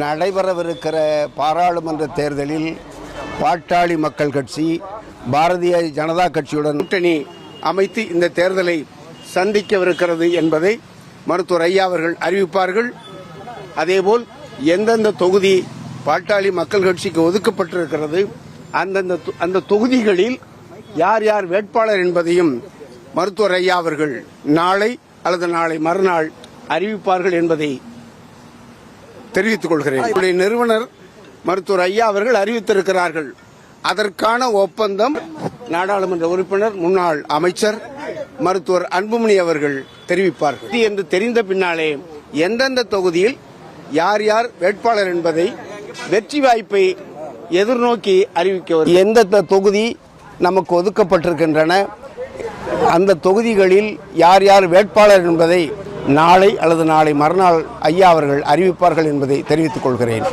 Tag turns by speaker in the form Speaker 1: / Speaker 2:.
Speaker 1: நடைபெறவிருக்கிற பாராளுமன்ற தேர்தலில் பாட்டாளி மக்கள் கட்சி பாரதிய ஜனதா கட்சியுடன் கூட்டணி அமைத்து இந்த தேர்தலை சந்திக்கவிருக்கிறது என்பதை மருத்துவர் ஐயா அவர்கள் அறிவிப்பார்கள். அதேபோல் எந்தெந்த தொகுதி பாட்டாளி மக்கள் கட்சிக்கு ஒதுக்கப்பட்டிருக்கிறது அந்தந்த தொ- அந்த தொகுதிகளில் யார் யார் வேட்பாளர் என்பதையும் மருத்துவர் ஐயா அவர்கள் நாளை அல்லது நாளை மறுநாள் அறிவிப்பார்கள் என்பதை தெரிவித்துக் கொள்கிறேன் என்னுடைய நிறுவனர் மருத்துவர் ஐயா அவர்கள் அறிவித்திருக்கிறார்கள். அதற்கான ஒப்பந்தம் நாடாளுமன்ற உறுப்பினர் முன்னாள் அமைச்சர் மருத்துவர் அன்புமணி அவர்கள் தெரிவிப்பார்கள். என்று தெரிந்த பின்னாலே எந்தெந்த தொகுதியில் யார் யார் வேட்பாளர் என்பதை வெற்றி வாய்ப்பை எதிர்நோக்கி அறிவிக்க எந்தெந்த தொகுதி நமக்கு ஒதுக்கப்பட்டிருக்கின்றன அந்த தொகுதிகளில் யார் யார் வேட்பாளர் என்பதை நாளை அல்லது நாளை மறுநாள் ஐயா அவர்கள் அறிவிப்பார்கள் என்பதை தெரிவித்துக் கொள்கிறேன்.